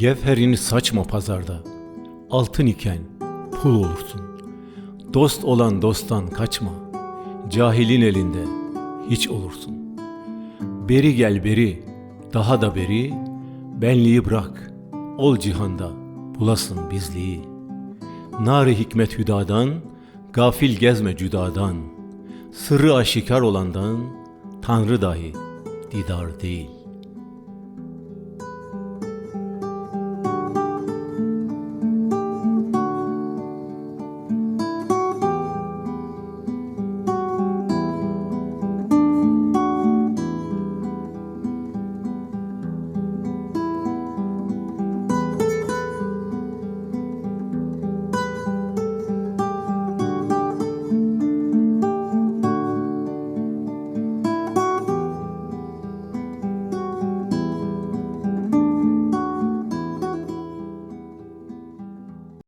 Gevherini saçma pazarda. Altın iken pul olursun. Dost olan dosttan kaçma. Cahilin elinde hiç olursun. Beri gel beri, daha da beri. Benliği bırak, ol cihanda, bulasın bizliği. Nar-ı hikmet hüdadan, gafil gezme cüdadan. Sırrı aşikar olandan, Tanrı dahi didar değil.